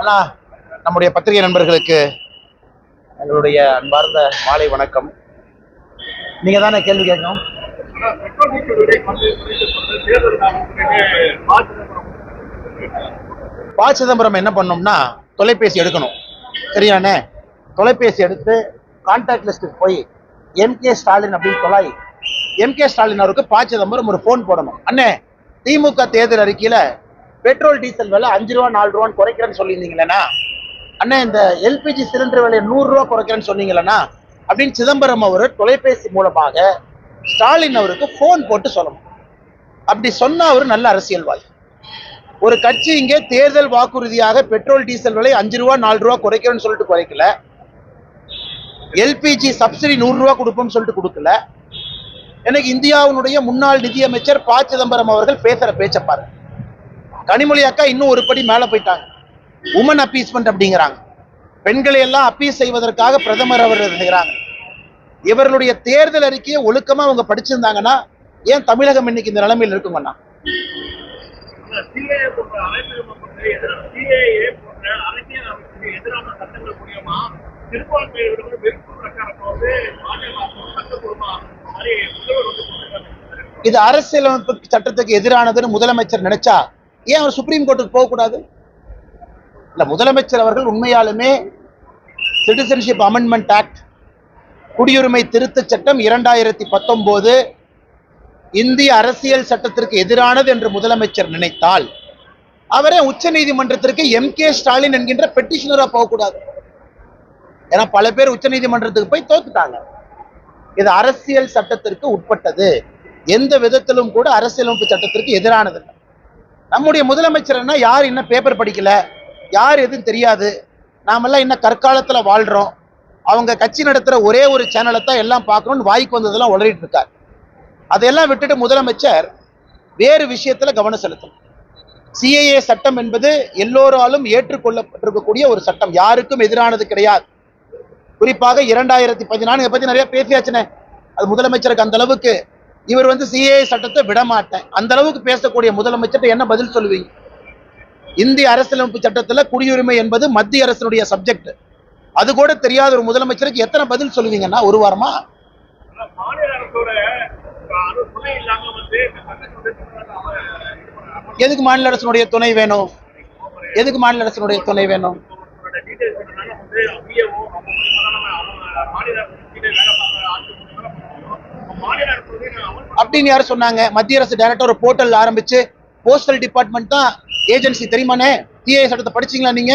அண்ணா நம்முடைய பத்திரிகை நண்பர்களுக்கு எங்களுடைய அன்பார்ந்த மாலை வணக்கம். நீங்க தானே கேள்வி கேட்கணும்? ஆனா, ப. சிதம்பரம் என்ன பண்ணோம்னா தொலைபேசி எடுக்கணும். சரியாண்ணே தொலைபேசி எடுத்து கான்டாக்ட் லிஸ்ட்டுக்கு போய் எம்கே ஸ்டாலின் அப்படின்னு சொல்லாய் எம்கே ஸ்டாலின் அவருக்கு ப சிதம்பரம் ஒரு ஃபோன் போடணும். அண்ணே திமுக தேர்தல் அறிக்கையில் பெட்ரோல் டீசல் விலை அஞ்சு ரூபா நாலு ரூபான்னு குறைக்கிறேன்னு சொல்லியிருந்தீங்களேண்ணா. அண்ணா இந்த எல்பிஜி சிலிண்டர் விலையை நூறுரூவா குறைக்கிறேன்னு சொன்னீங்களேண்ணா. அப்படின்னு சிதம்பரம் அவர் தொலைபேசி மூலமாக ஸ்டாலின் அவருக்கு ஃபோன் போட்டு சொல்லணும். அப்படி சொன்னால் அவர் நல்ல அரசியல்வாதி. ஒரு கட்சி இங்கே தேர்தல் வாக்குறுதியாக பெட்ரோல் டீசல் விலை அஞ்சு ரூபா நாலு ரூபா குறைக்கிறேன்னு சொல்லிட்டு குறைக்கல. எல்பிஜி சப்சிடி நூறுரூவா கொடுப்போம்னு சொல்லிட்டு கொடுக்கல. எனக்கு இந்தியாவினுடைய முன்னாள் நிதியமைச்சர் ப சிதம்பரம் அவர்கள் பேசுகிற பேச்சை பாரு கனிமொழி அக்கா இன்னும் ஒரு படி மேல போயிட்டாங்க. உமன் அப்பீஸ்மெண்ட் அப்படிங்கிறாங்க. பெண்களை எல்லாம் அப்பீஸ் செய்வதற்காக பிரதமர் அவர் செய்கிறாங்க இவர்களுடைய தேர்தல் அறிக்கையை ஒழுக்கமா அவங்க படிச்சிருந்தாங்கன்னா ஏன் தமிழகம் இன்னைக்கு இந்த நிலைமையில் இருக்குங்கண்ணா? இது அரசியலமைப்பு சட்டத்துக்கு எதிரானதுன்னு முதலமைச்சர் நினைச்சா ஏன் அவர் சுப்ரீம் கோர்ட்டுக்கு போகக்கூடாது? இல்லை முதலமைச்சர் அவர்கள் உண்மையாலுமே சிட்டிசன்ஷிப் அமெண்ட்மெண்ட் ஆக்ட் குடியுரிமை திருத்தச் சட்டம் இரண்டாயிரத்தி பத்தொன்பது இந்திய அரசியல் சட்டத்திற்கு எதிரானது என்று முதலமைச்சர் நினைத்தால் அவரே உச்ச நீதிமன்றத்திற்கு எம் கே ஸ்டாலின் என்கின்ற பெட்டிஷனரா போகக்கூடாது. ஏன்னா பல பேர் உச்ச நீதிமன்றத்துக்கு போய் தோத்துட்டாங்க. இது அரசியல் சட்டத்திற்கு உட்பட்டது. எந்த விதத்திலும் கூட அரசியலமைப்பு சட்டத்திற்கு எதிரானது. நம்முடைய முதலமைச்சர் என்ன யார் இன்னும் பேப்பர் படிக்கல யார் எதுவும் தெரியாது. நாமெல்லாம் இன்னும் கற்காலத்தில் வாழ்கிறோம் அவங்க கட்சி நடத்துகிற ஒரே ஒரு சேனலை தான் எல்லாம் பார்க்கணும்னு வாய்க்கு வந்ததெல்லாம் உளறிட்டு இருக்கார். அதையெல்லாம் விட்டுட்டு முதலமைச்சர் வேறு விஷயத்தில் கவனம் செலுத்தணும். சிஏஏ சட்டம் என்பது எல்லோராலும் ஏற்றுக்கொள்ளப்பட்டிருக்கக்கூடிய ஒரு சட்டம். யாருக்கும் எதிரானது கிடையாது. குறிப்பாக இரண்டாயிரத்தி பதினான்கு இதை நிறைய பேசியாச்சுனே. அது முதலமைச்சருக்கு அந்த அளவுக்கு இவர் வந்து சிஏஏ சட்டத்தை விடமாட்டேன். அந்த அளவுக்கு பேசக்கூடிய முதலமைச்சர் என்ன பதில் சொல்லுவீங்க? இந்திய அரசியலமைப்பு சட்டத்துல குடியுரிமை என்பது மத்திய அரசினுடைய சப்ஜெக்ட் அது கூட தெரியாத ஒரு முதலமைச்சருக்கு எத்தனை பதில் சொல்லுவீங்கன்னா ஒரு வாரமா? எதுக்கு மாநில அரசினுடைய துணை வேணும்? எதுக்கு மாநில அரசினுடைய துணை வேணும்? மாநில அப்படின்னு யார் சொன்னாங்க. மத்திய அரசு டைரக்டா ஒரு போர்ட்டல் ஆரம்பிச்சு போஸ்டல் டிபார்ட்மெண்ட் தான் ஏஜென்சி தெரியுமானே டிஏ சட்டத்தை படிச்சீங்களா நீங்க?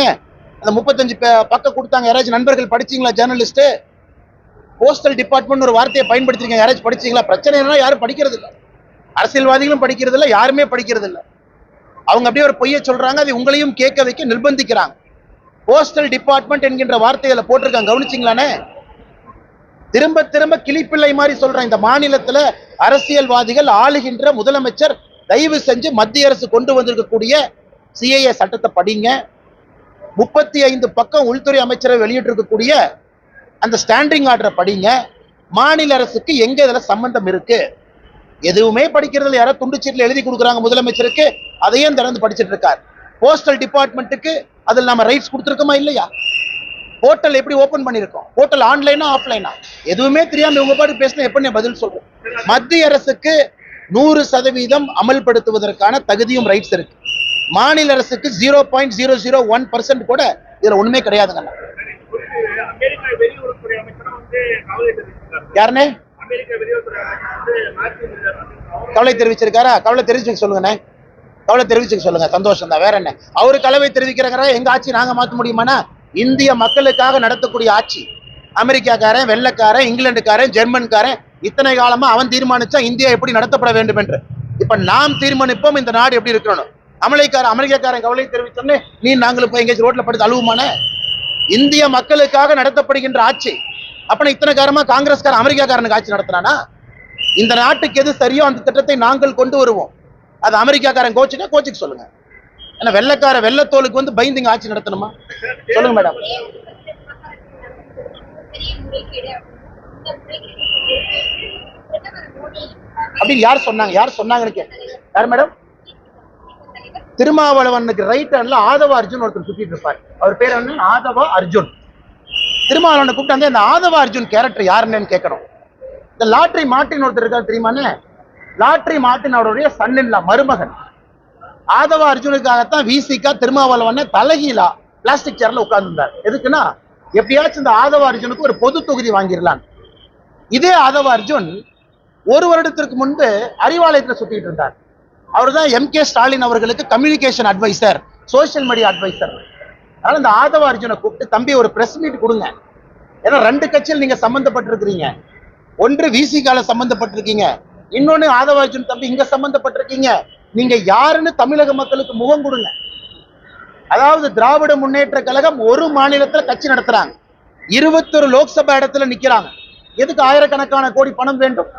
அந்த முப்பத்தஞ்சு பக்கம் கொடுத்தாங்க. யாராச்சும் நண்பர்கள் படிச்சீங்களா ஜேர்னலிஸ்ட் போஸ்டல் டிபார்ட்மெண்ட் ஒரு வார்த்தையை பயன்படுத்திருக்கீங்க. யாராச்சும் படிச்சீங்களா? பிரச்சனை என்ன யாரும் படிக்கிறது இல்லை. அரசியல்வாதிகளும் படிக்கிறது இல்லை யாருமே படிக்கிறது இல்லை. அவங்க அப்படியே ஒரு பொய்யை சொல்றாங்க. அதை உங்களையும் கேட்க வைக்க நிர்பந்திக்கிறாங்க. போஸ்டல் டிபார்ட்மெண்ட் என்கின்ற வார்த்தைகளை போட்டிருக்காங்க. கவனிச்சிங்களானே திரும்ப திரும்ப கிளிப்பிள்ளை மாதிரி சொல்றேன். இந்த மாநிலத்துல அரசியல்வாதிகள் ஆளுகின்ற முதலமைச்சர் தயவு செஞ்சு மத்திய அரசு கொண்டு வந்திருக்கக்கூடிய சிஏஏ சட்டத்தை படிங்க. முப்பத்தி ஐந்து பக்கம் உள்துறை அமைச்சரை வெளியிட்டிருக்கக்கூடிய அந்த ஸ்டாண்டிங் ஆர்டரை படிங்க. மாநில அரசுக்கு எங்க இதுல சம்பந்தம் இருக்கு? எதுவுமே படிக்கிறதுல யாரோ துண்டுச்சீட்டில் எழுதி கொடுக்குறாங்க முதலமைச்சருக்கு. அதையும் திறந்து படிச்சிட்டு இருக்கார். போஸ்டல் டிபார்ட்மெண்ட்டுக்கு அதில் நம்ம ரைட்ஸ் கொடுத்துருக்கோமா இல்லையா? போர்ட்டல் எப்படி ஓபன் பண்ணியிருக்கோம்? போர்ட்டல் ஆன்லைனா ஆஃப்லைனா எதுவுமே தெரியாம இவங்க பாட்டு பேசினா எப்படி பதில் சொல்றேன்? மத்திய அரசுக்கு நூறு சதவீதம் அமல்படுத்துவதற்கான தகுதியும் ரைட்ஸ் இருக்கு. மாநில அரசுக்கு zero point zero zero one percent கூட இதுல ஒண்ணுமே கிடையாதுங்க குறித்து அமெரிக்கா வெளியுறவுத்துறை அமைச்சரும் வந்து கவலை தெரிவிச்சிருக்காரு. யாருனே? கவலை தெரிவிச்சிருக்காரா? கவலை தெரிவிச்சுக்க சொல்லுங்கண்ணே. கவலை தெரிவிச்சுக்க சொல்லுங்க. சந்தோஷம் தான் வேற என்ன? அவரு கலவை தெரிவிக்கிறாங்க எங்க ஆட்சி நாங்க மாத்த முடியுமானா இந்திய மக்களுக்காக நடத்தக்கூடிய ஆட்சி. அமெரிக்காக்காரன் வெள்ளைக்காரன் இங்கிலாந்துக்காரன் ஜெர்மன்காரன் இத்தனை காலமா அவன் தீர்மானிச்சா இந்தியா எப்படி நடத்தப்பட வேண்டும் என்று. இப்ப நாம் தீர்மானிப்போம் இந்த நாடு எப்படி இருக்கணும் அமெரிக்காரன் அமெரிக்காக்காரன் கவலை தெரிவித்தோன்னே நீ நாங்களும் போய் எங்கேயாச்சும் ரோட்ல படுத்து அழுவுமான இந்திய மக்களுக்காக நடத்தப்படுகின்ற ஆட்சி அப்ப இத்தனை காரமா காங்கிரஸ்காரன் அமெரிக்காக்காரனுக்கு ஆட்சி நடத்தினானா இந்த நாட்டுக்கு எது சரியோ அந்த திட்டத்தை நாங்கள் கொண்டு வருவோம். அது அமெரிக்காக்காரன் கோச்சுக்க கோச்சுக்கு சொல்லுங்க. ஏன்னா வெள்ளக்கார வெள்ளத்தோலுக்கு வந்து பயந்துங்க ஆட்சி நடத்தணுமா? சொல்லுங்க மேடம். அப்படி அப்படின்னு யார் சொன்னாங்க? யார் சொன்னாங்கன்னு யார் மேடம்? திருமாவளவனுக்கு ரைட் ஹேண்ட்ல ஆதவ அர்ஜுன் ஒருத்தர் சுத்திட்டு இருப்பார். அவர் பேர் என்ன? ஆதவ அர்ஜுன். திருமாவளவனை கூப்பிட்டு வந்து அந்த ஆதவ அர்ஜுன் கேரக்டர் யாருன்னு கேட்கணும். இந்த லாட்ரி மாட்டின் ஒருத்தர் இருக்காரு தெரியுமானே லாட்ரி மாட்டின் அவருடைய இல்ல மருமகன். ஆதவ அர்ஜுனுக்காகத்தான் விசிகா திருமாவளவன தலகீழா பிளாஸ்டிக் சேர்ல உட்கார்ந்துருந்தார். எதுக்குன்னா எப்படியாச்சும் இந்த ஆதவ அர்ஜுனுக்கு ஒரு பொது தொகுதி வாங்கிடலாம். இதே ஆதவ அர்ஜுன் ஒரு வருடத்திற்கு முன்பு அறிவாலயத்தில் சுத்திட்டு இருந்தார். அவர் தான் எம் கே ஸ்டாலின் அவர்களுக்கு communication advisor social media advisor அதனால இந்த ஆதவ அர்ஜுனை கூப்பிட்டு தம்பி ஒரு பிரஸ் மீட் கொடுங்க. ஏன்னா ரெண்டு கட்சியில் நீங்க சம்பந்தப்பட்டிருக்கிறீங்க. ஒன்று விசிகால சம்பந்தப்பட்டிருக்கீங்க. இன்னொன்னு ஆதவ அர்ஜுன் தம்பி இங்க சம்பந்தப்பட்டிருக்கீங்க. நீங்க யாருன்னு தமிழக மக்களுக்கு முகம் கொடுங்க. அதாவது திராவிட முன்னேற்ற கழகம் ஒரு மாநிலத்துல கட்சி நடத்துறாங்க. இருபத்தொரு லோக்சபா இடத்துல நிக்கிறாங்க. எதுக்கு ஆயிரக்கணக்கான கோடி பணம் வேண்டும்?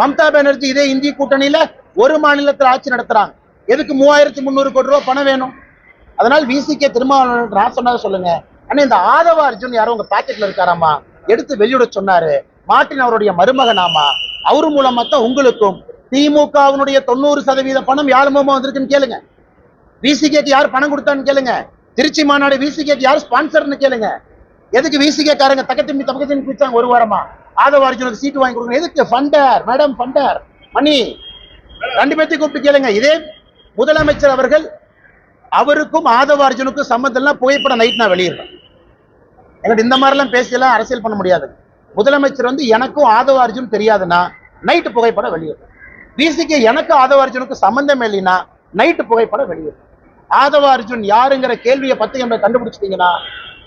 மம்தா பானர்ஜி இதே இந்திய கூட்டணியில ஒரு மாநிலத்தில் ஆட்சி நடத்துறாங்க. எதுக்கு மூவாயிரத்தி முந்நூறு கோடி ரூபாய் பணம் வேணும்? அதனால் விசிகே திருமாவளவன் நான் சொன்னதை சொல்லுங்க. ஆனா இந்த ஆதவ அர்ஜுன் யாரோ உங்க பாக்கெட்ல இருக்காராமா? எடுத்து வெளியிட சொன்னாரு. மாட்டின் அவருடைய மருமகனாமா? அவரு மூலமா தான் உங்களுக்கும் திமுகவினுடைய தொண்ணூறு சதவீத பணம் யார் மூலமா வந்திருக்குன்னு கேளுங்க. விசிகேக்கு யார் பணம் கொடுத்தான்னு கேளுங்க. திருச்சி மாநாடு விசிகேக்கு யார் ஸ்பான்சர்னு கேளுங்க. எதுக்கு விசிகே காரங்க தக்கத்தின் தக்கத்தின் குடிச்சாங்க ஒரு வாரமா? ஆதவ அர்ஜுனுக்கு சீட்டு வாங்கி கொடுக்கணும் எதுக்கு? ஃபண்டர் மேடம் ஃபண்டர் மணி ரெண்டு பேர்த்தையும் கூப்பிட்டு கேளுங்க. இதே முதலமைச்சர் அவர்கள் அவருக்கும் ஆதவ அர்ஜுனுக்கும் சம்மந்தம்லாம் புகைப்படம் நைட் நான் வெளியிடுறேன். எங்கிட்ட இந்த மாதிரிலாம் பேசியெல்லாம் அரசியல் பண்ண முடியாது. முதலமைச்சர் வந்து எனக்கும் ஆதவ அர்ஜுன் தெரியாதுன்னா நைட்டு புகைப்படம் வெளியிடுறேன். பிசிக்கு எனக்கு ஆதவ அர்ஜுனுக்கு சம்பந்தம் இல்லைன்னா நைட்டு புகைப்படம் வெளியிடுறேன் ஆதவ அர்ஜுன் யாருங்கிற கேள்வியை பத்தி நம்ம கண்டுபிடிச்சிட்டீங்கன்னா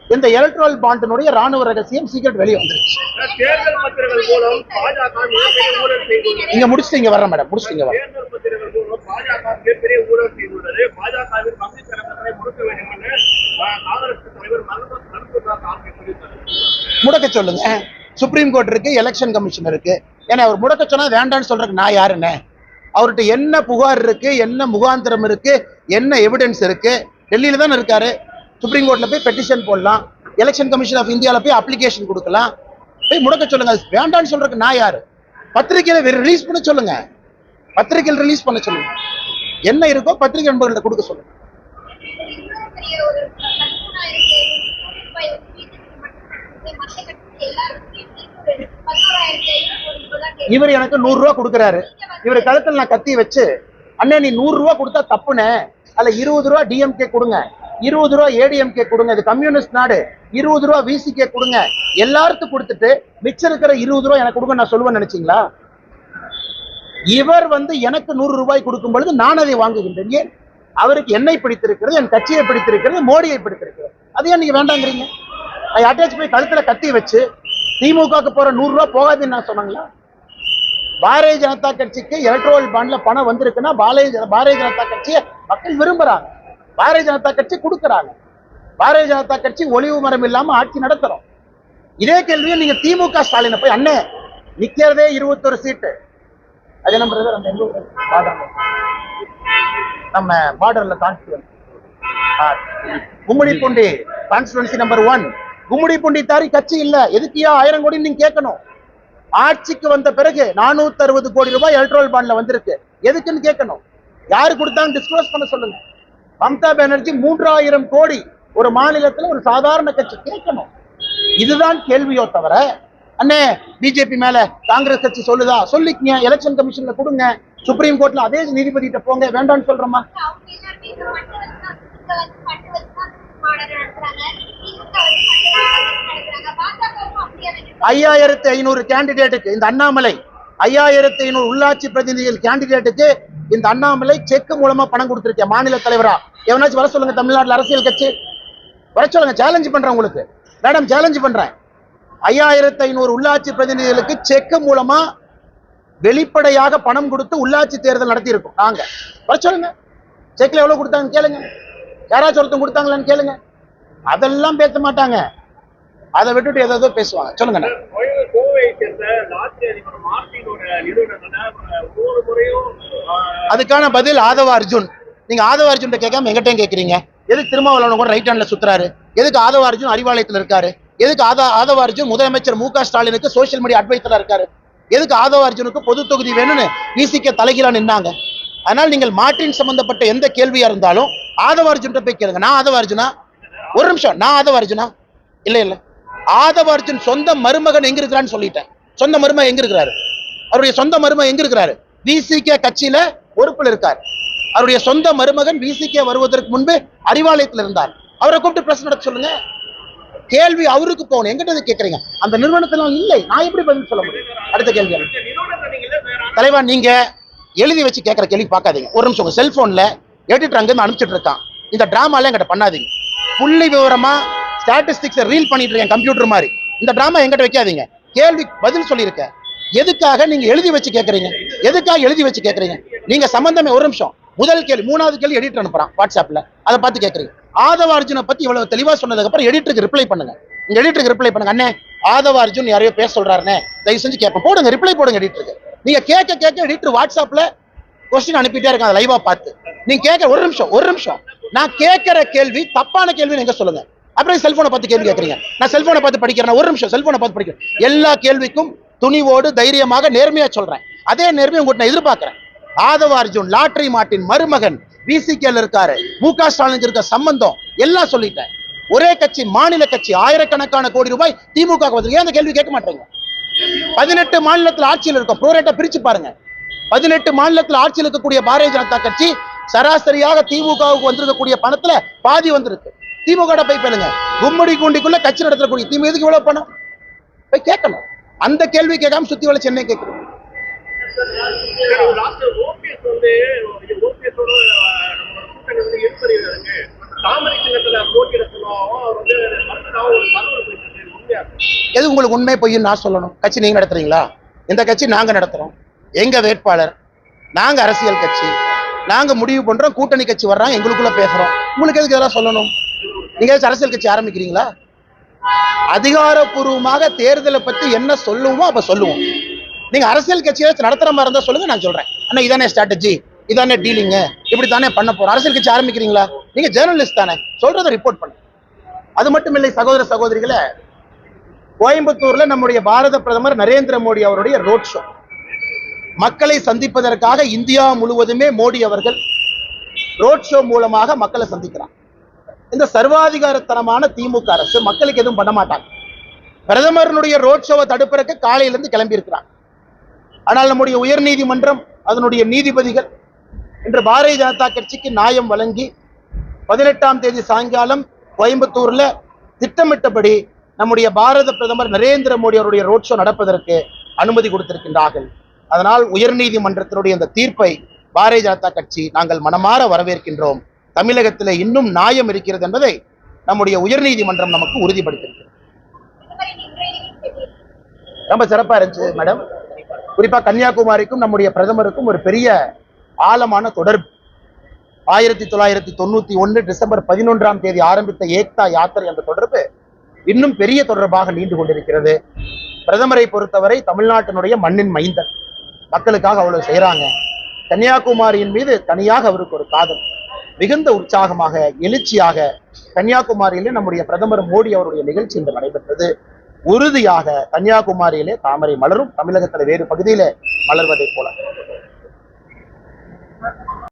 இந்த எலக்ட்ரல் பாண்டினுடைய ராணுவ ரகசியம் சீக்கிரம் வெளியே வந்துருச்சு. தேர்தல் பத்திரங்கள் மூலம் பாஜக மிகப்பெரிய ஊழல் செய்துள்ளது. இங்க முடிச்சுட்டு இங்க வர்றேன் மேடம் முடிச்சுட்டு இங்க வரேன் தேர்தல் பத்திரங்கள் மூலம் பாஜக மிகப்பெரிய ஊழல் செய்துள்ளது. பாஜகவின் பங்கு தரங்களை முடக்க வேண்டும் என்று அஹ், காங்கிரஸ் தலைவர் மருத்துவ மருத்துவ கார்கே தெரிவித்தார் முடக்க சொல்லுங்க. சுப்ரீம் கோர்ட் இருக்கு எலெக்ஷன் கமிஷன் இருக்கு. ஏன்னா அவர் முடக்க சொன்னா வேண்டாம்னு சொல்றதுக்கு நான் யாருன்னு? அவர்கிட்ட என்ன புகார் இருக்கு என்ன முகாந்திரம் இருக்கு என்ன எவிடன்ஸ் இருக்கு டெல்லியில தானே இருக்காரு. சுப்ரீம் கோர்ட்ல போய் பெட்டிஷன் போடலாம் எலெக்ஷன் கமிஷன் ஆஃப் இந்தியால போய் அப்ளிகேஷன் கொடுக்கலாம். போய் முடக்க சொல்லுங்க. வேண்டான்னு வேண்டாம்னு சொல்றதுக்கு நான் யாரு? பத்திரிகையில ரிலீஸ் பண்ண சொல்லுங்க. பத்திரிகையில் ரிலீஸ் பண்ண சொல்லுங்க. என்ன இருக்கோ பத்திரிகை நண்பர்கள்ட்ட கொடுக்க சொல்லுங்க. எல்லாருக்கும் இவர் எனக்கு நூறு ரூபா கொடுக்குறாரு. இவர் கழுத்துல நான் கத்தி வச்சு அண்ணே நீ நூறு ரூபா கொடுத்தா தப்புனே. அதுல இருபது ரூபா டிஎம்கே கொடுங்க. இருபது ரூபா ஏடிஎம்கே கொடுங்க. இது கம்யூனிஸ்ட் நாடு. இருபது ரூபா விசிகே கொடுங்க. எல்லாருக்கும் கொடுத்துட்டு மிச்சம் இருக்கிற இருபது ரூபா எனக்கு கொடுங்க நான் சொல்லுவேன்னு நினைச்சீங்களா? இவர் வந்து எனக்கு நூறு ரூபாய் கொடுக்கும் பொழுது நான் அதை வாங்குகின்றேன். ஏன்? அவருக்கு என்னை பிடித்திருக்கிறது என் கட்சியை பிடித்திருக்கிறது மோடியை பிடித்திருக்கிறது. அது ஏன் நீங்க வேண்டாங்கிறீங்க? நான் அட்டாச் போய் கழுத்துல கத்தி வச்சு திமுகவுக்கு போற நூறு ரூபா போகாதுன்னு நான் சொன்னாங்களா பாரதிய ஜனதா கட்சிக்கு எலக்ட்ரோல் பாண்ட்ல பணம் வந்திருக்குன்னா பாரதிய பாரதிய ஜனதா கட்சியை மக்கள் விரும்புறாங்க. பாரதிய ஜனதா கட்சி கொடுக்குறாங்க. பாரதிய ஜனதா கட்சி ஒளிவு மரம் இல்லாம ஆட்சி நடத்துறோம். இதே கேள்வியை நீங்க திமுக ஸ்டாலினை போய் அண்ணே நிக்கிறதே இருபத்தொரு சீட்டு. அது என்ன நம்ம பார்டர்ல constituency Gummidipoondi constituency number one கும்முடி தாரி கட்சி இல்ல. எதுக்கியா ஆயிரம் கோடி நீங்க கேட்கணும்? ஆட்சிக்கு வந்த பிறகு 460 அறுபது கோடி ரூபாய் எலக்ட்ரோல் பாண்ட்ல வந்திருக்கு. எதுக்குன்னு கேட்கணும்? யாரு கொடுத்தாங்க டிஸ்க்ளோஸ் பண்ண சொல்லுங்க. மம்தா பானர்ஜி மூன்றாயிரம் கோடி ஒரு மாநிலத்துல ஒரு சாதாரண கட்சி கேட்கணும். இதுதான் கேள்வியோ தவிர அண்ணே பிஜேபி மேல காங்கிரஸ் கட்சி சொல்லுதா? சொல்லிக்கங்க எலெக்ஷன் கமிஷன்ல கொடுங்க. சுப்ரீம் கோர்ட்ல அதே நீதிபதிகிட்ட போங்க. வேண்டாம்னு சொல்றோமா? ஐயாயிரத்தி ஐநூறு கேண்டிடேட்டுக்கு இந்த அண்ணாமலை ஐயாயிரத்தி ஐநூறு உள்ளாட்சி பிரதிநிதிகள் கேண்டிடேட்டுக்கு இந்த அண்ணாமலை செக் மூலமா பணம் கொடுத்திருக்கேன் மாநில தலைவரா. எவனாச்சும் வர சொல்லுங்க தமிழ்நாட்டுல அரசியல் கட்சி. வர சொல்லுங்க சேலஞ்சு பண்றேன் உங்களுக்கு. மேடம் சேலஞ்சு பண்றேன். ஐயாயிரத்தி ஐநூறு உள்ளாட்சி பிரதிநிதிகளுக்கு செக் மூலமா வெளிப்படையாக பணம் கொடுத்து உள்ளாட்சி தேர்தல் நடத்தி இருக்கோம் நாங்க வர சொல்லுங்க. செக்ல எவ்வளவு கொடுத்தாங்க கேளுங்க. யாராச்சும் ஒருத்தன் கொடுத்தாங்களான்னு கேளுங்க. அதெல்லாம் பேச மாட்டாங்க. அதை விட்டுட்டு ஏதோ பேசுவாங்க. சொல்லுங்க அதுக்கான பதில் ஆதவ அர்ஜுன். நீங்க ஆதவ அர்ஜுன் கேட்காம எங்கிட்டையும் கேட்கறீங்க. எதுக்கு திருமாவளவன் கூட ரைட் ஹேண்ட்ல சுத்துறாரு? எதுக்கு ஆதவ அர்ஜுன் அறிவாலயத்துல இருக்காரு? எதுக்கு ஆதா ஆதவ அர்ஜுன் முதலமைச்சர் மு க ஸ்டாலினுக்கு சோஷியல் மீடியா அட்வைசரா இருக்காரு? எதுக்கு ஆதவ அர்ஜுனுக்கு பொது தொகுதி வேணும்னு விசிக்க தலைகீழா நின்னாங்க? அதனால் நீங்கள் மாற்றின் சம்பந்தப்பட்ட எந்த கேள்வியாக இருந்தாலும் ஆதவ அர்ஜுன்கிட்ட போய் கேளுங்க. நான் ஆதவ அர்ஜுனா? ஒரு நிமிஷம். நான் ஆதவ அர்ஜுனா? இல்லை இல்லை. ஆதவ அர்ஜுன் சொந்த மருமகன் எங்க இருக்கிறான்னு சொல்லிட்டேன். சொந்த மருமகன் எங்க இருக்கிறாரு? அவருடைய சொந்த மருமகன் எங்க இருக்கிறாரு? விசிகே கட்சியில பொறுப்பில் இருக்கார். அவருடைய சொந்த மருமகன் விசிகே வருவதற்கு முன்பு அறிவாலயத்தில் இருந்தார். அவரை கூப்பிட்டு பிரச்சனை நடத்த சொல்லுங்க. கேள்வி அவருக்கு போகணும். எங்கிட்ட கேட்குறீங்க அந்த நிறுவனத்தினால் இல்லை. நான் எப்படி பதில் சொல்ல முடியும்? அடுத்த கேள்வி. தலைவா நீங்க எழுதி வச்சு கேட்குற கேள்வி பார்க்காதீங்க. ஒரு நிமிஷம் உங்கள் செல்ஃபோனில் எடிட்டர் அங்கிருந்து அனுப்பிச்சிட்டு இருக்கான். இந்த ட்ராமாலாம் என்கிட்ட பண்ணாதீங்க. புள்ளி விவரமா ஸ்டாட்டிஸ்டிக்ஸை ரீல் பண்ணிட்டு இருக்கேன் கம்ப்யூட்டர் மாதிரி. இந்த ட்ராமா எங்கிட்ட வைக்காதீங்க. கேள்வி பதில் சொல்லியிருக்கேன் எதுக்காக நீங்க எழுதி வச்சு கேட்குறீங்க எதுக்காக எழுதி வச்சு கேட்குறீங்க நீங்க சம்மந்தமே ஒரு நிமிஷம். முதல் கேள்வி மூணாவது கேள்வி எடிட்டர் அனுப்புகிறான் வாட்ஸ்அப்ல அதை பார்த்து கேட்குறீங்க ஆதவ அர்ஜுனை பத்தி இவ்வளவு தெளிவாக சொன்னதுக்கப்புறம் எடிட்டருக்கு ரிப்ளை பண்ணுங்க. இந்த எடிட்டருக்கு ரிப்ளை பண்ணுங்க. அண்ணே ஆதவ அர்ஜுன் யாரையோ பேச சொல்கிறாருண்ணே தயவு செஞ்சு கேட்பேன் போடுங்க ரிப்ளை போடுங்க எடிட்டருக்கு நீங்க கேட்க கேட்க எடிட்டர் வாட்ஸ்அப்ல கொஸ்டின் அனுப்பிட்டே இருக்காங்க லைவா பார்த்து. நீங்க கேட்க ஒரு நிமிஷம் ஒரு நிமிஷம். நான் கேட்கிற கேள்வி தப்பான கேள்வி எங்க சொல்லுங்க? அப்புறம் செல்போனை பார்த்து கேள்வி கேட்குறீங்க. நான் செல்போனை பார்த்து படிக்கிறேன் ஒரு நிமிஷம் செல்போனை பார்த்து படிக்கிறேன். எல்லா கேள்விக்கும் துணிவோடு தைரியமாக நேர்மையா சொல்றேன். அதே நேர்மையை உங்கள்கிட்ட நான் எதிர்பார்க்கிறேன். ஆதவ அர்ஜுன் லாட்டரி மாட்டின் மருமகன் பிசிகேல இருக்காரு மு க ஸ்டாலினுக்கு இருக்க சம்பந்தம் எல்லாம் சொல்லிட்டேன். ஒரே கட்சி மாநில கட்சி ஆயிரக்கணக்கான கோடி ரூபாய் திமுக ஏன் அந்த கேள்வி கேட்க மாட்டேங்க பதினெட்டு மாநிலத்தில் ஆட்சியில் இருக்கும். ப்ரோரேட்டா பிரிச்சு பாருங்க. பதினெட்டு மாநிலத்தில் ஆட்சியில் இருக்கக்கூடிய பாரதிய ஜனதா கட்சி சராசரியாக திமுகவுக்கு வந்திருக்கக்கூடிய பணத்துல பாதி வந்திருக்கு. திமுக போய் பேளுங்க. கும்மடி கூண்டிக்குள்ள கட்சி நடத்தக்கூடிய திமுக எதுக்கு இவ்வளவு பணம்? போய் கேட்கணும். அந்த கேள்வி கேட்காம சுத்தி வேலை சென்னை கேட்கணும். தாமரை சின்னத்துல போட்டியிட வந்து எது உங்களுக்கு உண்மை பொய்யும் நான் சொல்லணும்? கட்சி நீங்க நடத்துறீங்களா? இந்த கட்சி நாங்க நடத்துறோம். எங்க வேட்பாளர்? நாங்க அரசியல் கட்சி. நாங்க முடிவு பண்றோம் கூட்டணி கட்சி வர்றாங்க எங்களுக்குள்ள பேசுறோம். உங்களுக்கு எதுக்கு இதெல்லாம் சொல்லணும்? நீங்க அரசியல் கட்சி ஆரம்பிக்கிறீங்களா? அதிகாரப்பூர்வமாக தேர்தலை பத்தி என்ன சொல்லுவோமோ அப்ப சொல்லுவோம். நீங்க அரசியல் கட்சி நடத்துற மாதிரி இருந்தா சொல்லுங்க நான் சொல்றேன். அண்ணா இதானே ஸ்ட்ராட்டஜி இதானே டீலிங்கு இப்படி தானே பண்ண போறோம். அரசியல் கட்சி ஆரம்பிக்கிறீங்களா? நீங்க ஜேர்னலிஸ்ட் தானே. சொல்றதை ரிப்போர்ட் பண்ணுங்க அது மட்டும் இல்லை சகோதர சகோதரிகளை கோயம்புத்தூர்ல நம்முடைய பாரத பிரதமர் நரேந்திர மோடி அவருடைய ரோட் ஷோ மக்களை சந்திப்பதற்காக இந்தியா முழுவதுமே மோடி அவர்கள் ரோட் ஷோ மூலமாக மக்களை சந்திக்கிறார். இந்த சர்வாதிகாரத்தனமான திமுக அரசு மக்களுக்கு எதுவும் பண்ண மாட்டாங்க. பிரதமருடைய ரோட் ஷோவை தடுப்பதற்கு காலையிலிருந்து கிளம்பி ஆனால் நம்முடைய உயர்நீதிமன்றம் அதனுடைய நீதிபதிகள் இன்று பாரதிய ஜனதா கட்சிக்கு நியாயம் வழங்கி பதினெட்டாம் தேதி சாயங்காலம் கோயம்புத்தூர்ல திட்டமிட்டபடி நம்முடைய பாரத பிரதமர் நரேந்திர மோடி அவருடைய ரோட் ஷோ நடப்பதற்கு அனுமதி கொடுத்திருக்கின்றார்கள். அதனால் உயர்நீதிமன்றத்தினுடைய இந்த தீர்ப்பை பாரதிய ஜனதா கட்சி நாங்கள் மனமாற வரவேற்கின்றோம். தமிழகத்தில் இன்னும் நியாயம் இருக்கிறது என்பதை நம்முடைய உயர்நீதிமன்றம் நமக்கு உறுதிப்படுத்தியிருக்கிறது ரொம்ப சிறப்பா இருந்துச்சு மேடம் குறிப்பா கன்னியாகுமரிக்கும் நம்முடைய பிரதமருக்கும் ஒரு பெரிய ஆழமான தொடர்பு. ஆயிரத்தி தொள்ளாயிரத்தி தொண்ணூத்தி ஒன்று டிசம்பர் பதினொன்றாம் தேதி ஆரம்பித்த ஏக்தா யாத்திரை என்ற தொடர்பு இன்னும் பெரிய தொடர்பாக நீண்டு கொண்டிருக்கிறது. பிரதமரை பொறுத்தவரை தமிழ்நாட்டினுடைய மண்ணின் மைந்தன். மக்களுக்காக அவ்வளவு செய்கிறாங்க கன்னியாகுமரியின் மீது தனியாக அவருக்கு ஒரு காதல். மிகுந்த உற்சாகமாக எழுச்சியாக கன்னியாகுமரியிலே நம்முடைய பிரதமர் மோடி அவருடைய நிகழ்ச்சி இன்று நடைபெற்றது. உறுதியாக கன்னியாகுமரியிலே தாமரை மலரும் தமிழகத்தில் வேறு பகுதியிலே மலர்வதைப் போல.